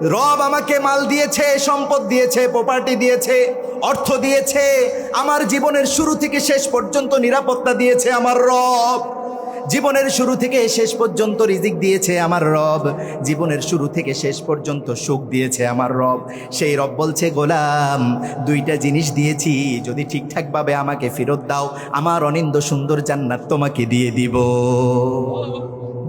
রব আমাকে মাল দিয়েছে, সম্পদ দিয়েছে প্রপার্টি দিয়েছে, অর্থ দিয়েছে, আমার জীবনের শুরু থেকে শেষ পর্যন্ত নিরাপত্তা দিয়েছে আমার রব। জীবনের শুরু থেকে শেষ পর্যন্ত রিজিক দিয়েছে আমার রব। জীবনের শুরু থেকে শেষ পর্যন্ত সুখ দিয়েছে আমার রব। সেই রব বলছে, গোলাম, দুইটা জিনিস দিয়েছি, যদি ঠিকঠাকভাবে আমাকে ফেরত দাও, আমার অনিন্দ সুন্দর জান্নাত তোমাকে দিয়ে দিব।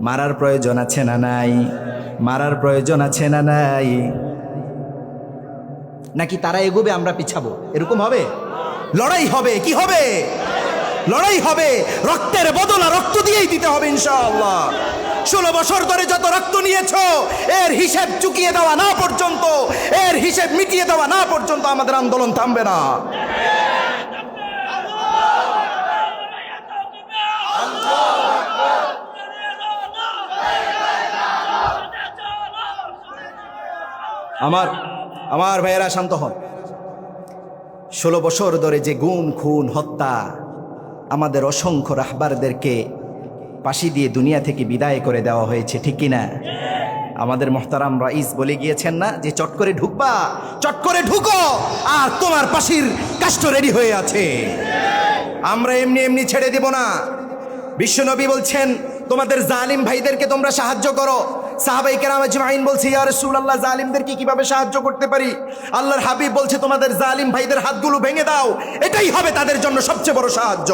মারার প্রয়োজন আছে না নাই? মারার প্রয়োজন আছে না নাই? নাকি তারা এগোবে, আমরা পিছাবো? এরকম হবে? লড়াই হবে, কি হবে? লড়াই হবে। রক্তের বদলা রক্ত দিয়েই দিতে হবে ইনশাআল্লাহ। ষোলো বছর ধরে যত রক্ত নিয়েছ, এর হিসেব চুকিয়ে দেওয়া না পর্যন্ত, এর হিসেব মিটিয়ে দেওয়া না পর্যন্ত আমাদের আন্দোলন থামবে না। আমার আমার ভাইয়েরা শান্ত হন। ষোলো বছর ধরে যে গুম, খুন, হত্যা আমাদের অসংখ্য রাহবারদেরকে পাশি দিয়ে দুনিয়া থেকে বিদায় করে দেওয়া হয়েছে, ঠিক কিনা? আমাদের মোহতারাম রাইস বলে গিয়েছেন না যে, চট করে ঢুকবা, চট করে ঢুকো, আর তোমার পাশির কাষ্ট রেডি হয়ে আছে। আমরা এমনি এমনি ছেড়ে দেব না। বিশ্বনবী বলছেন, তোমাদের জালিম ভাইদেরকে তোমরা সাহায্য করো। সাহাবাই কেরাম আজমাইন বলছে, ইয়া রাসূলুল্লাহ, জালিমদেরকে কীভাবে সাহায্য করতে পারি? আল্লাহর হাবিব বলছে, তোমাদের জালিম ভাইদের হাতগুলো ভেঙে দাও। এটাই হবে তাদের জন্য সবচেয়ে বড় সাহায্য।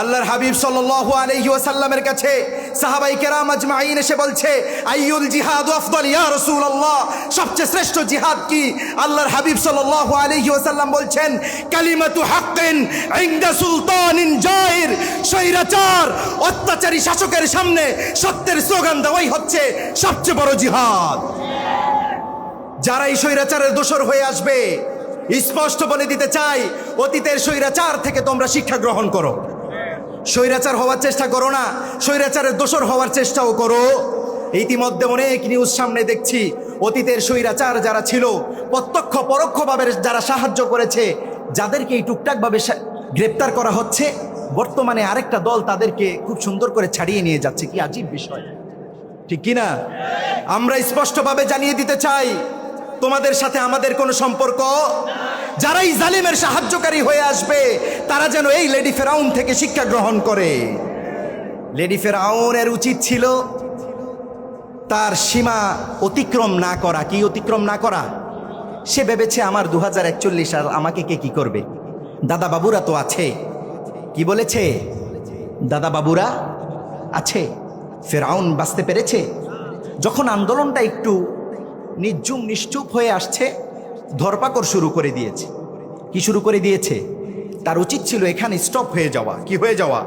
আল্লাহর হাবিব সাল্লাল্লাহু আলাইহি ওয়াসাল্লামের কাছে সাহাবাই কেরাম আজমাইন এসে বলছে, আইয়ুল জিহাদ আফদল, ইয়া রাসূলুল্লাহ। সবচেয়ে শ্রেষ্ঠ জিহাদ কি? আল্লাহর হাবিব সাল্লাল্লাহু আলাইহি ওয়াসাল্লাম বলছেন, কালিমাতু হাক্কিন ইনদা সুলতানিন জাইর স্বৈরাচার, অত্যাচারী শাসকের সামনে সত্যের স্লোগান দেওয়াই হচ্ছে সবচেয়ে বড় জিহাদ। যারা এই স্বৈরাচারের দোষর হয়ে আসবে, স্পষ্ট বলে দিতে চাই, অতীতের স্বৈরাচার থেকে তোমরা শিক্ষা গ্রহণ করো। স্বৈরাচার হওয়ার চেষ্টা করো না, স্বৈরাচারের দোষর হওয়ার চেষ্টাও করো। ইতিমধ্যে অনেক নিউজ সামনে দেখছি, অতীতের স্বৈরাচার যারা ছিল, প্রত্যক্ষ পরোক্ষভাবে যারা সাহায্য করেছে, যাদেরকে এই টুকটাকভাবে গ্রেপ্তার করা হচ্ছে, বর্তমানে আরেকটা দল তাদেরকে খুব সুন্দর করে ছাড়িয়ে নিয়ে যাচ্ছে। কি আজীব বিষয়। ঠিক কিনা আমরা স্পষ্টভাবে জানিয়ে দিতে চাই, তোমাদের সাথে আমাদের কোনো সম্পর্ক? যারাই জালিমের সাহায্যকারী হয়ে আসবে, তারা যেন এই লেডি ফেরাউন থেকে শিক্ষা গ্রহণ করে। লেডি ফেরাউনের উচিত ছিল তার সীমা অতিক্রম না করা। কি অতিক্রম না করা? সে ভেবেছে, আমার দু হাজার একচল্লিশ সাল আমাকে কে কি করবে? দাদা বাবুরা তো আছে। কি বলেছে? দাদা বাবুরা আছে। ফেরাউন বাঁচতে পেরেছে? যখন আন্দোলনটা একটু নির্জুম নিশ্চুপ হয়ে আসছে ধরপাকড় শুরু করে দিয়েছে। কি শুরু করে দিয়েছে? তার উচিত ছিল এখানে স্টপ হয়ে যাওয়া। কি হয়ে যাওয়া?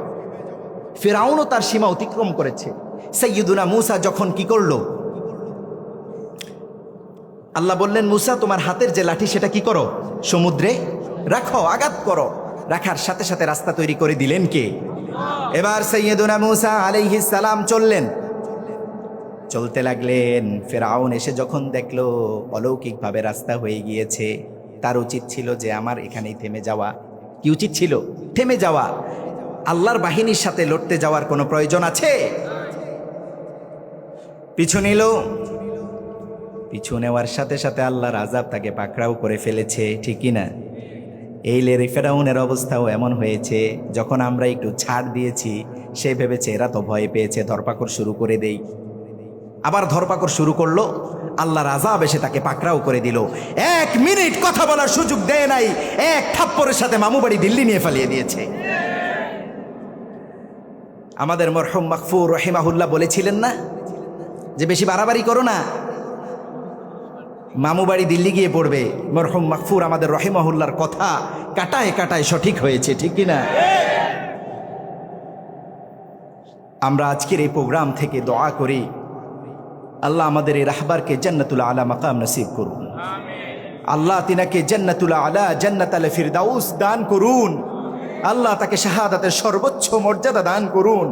ফেরাউনও তার সীমা অতিক্রম করেছে। সৈয়দুনা মুসা যখন কি করল? আল্লাহ বললেন, মুসা, তোমার হাতের যে লাঠি, সেটা কি করো? সমুদ্রে রাখো, আঘাত করো। রাখার সাথে সাথে রাস্তা তৈরি করে দিলেন কে? এবার সৈয়দুনা মুসা আলাইহিস সালাম চললেন। চলতে লাগলেন। ফেরাউন এসে যখন দেখল, অলৌকিকভাবে রাস্তা হয়ে গিয়েছে, তার উচিত ছিল যে আমার এখানেই থেমে যাওয়া। কি উচিত ছিল? থেমে যাওয়া। আল্লাহর বাহিনীর সাথে লড়তে যাওয়ার কোনো প্রয়োজন আছে? পিছু নিল। পিছু নেওয়ার সাথে সাথে আল্লাহর আজাব তাকে পাকড়াও করে ফেলেছে ঠিকই না? এই লেরি ফেরাউনের অবস্থাও এমন হয়েছে, যখন আমরা একটু ছাড় দিয়েছি, সে ভেবেছে এরা তো ভয় পেয়েছে, ধরপাকড় শুরু করে দেই। আবার ধরপাকড় শুরু করল। আল্লাহর আজাব এসে তাকে পাকড়াও করে দিল। এক মিনিট কথা বলার সুযোগ দেয় নাই। এক থাপ্পরের সাথে মামু বাড়ি দিল্লি নিয়ে ফালিয়ে দিয়েছে। আমাদের মরহম মাকফুর রহিমাহুল্লাহ বলেছিলেন না যে বেশি বাড়াবাড়ি করো না। মামু বাড়ি দিল্লি গিয়ে পড়বে। মরহম মাকফুর আমাদের রহিমাহুল্লার কথা কাটায় কাটায় সঠিক হয়েছে, ঠিক কিনা আমরা আজকের এই প্রোগ্রাম থেকে দোয়া করি। আল্লাহ আমাদের এই রাহবারকে জান্নাতুল আলা মাকাম নসিব করুন। আল্লাহ তিনাকে জান্নাতুল আলা জান্নাত আল ফিরদাউস দান করুন। আল্লাহ তাকে শাহাদাতের সর্বোচ্চ মর্যাদা দান করুন।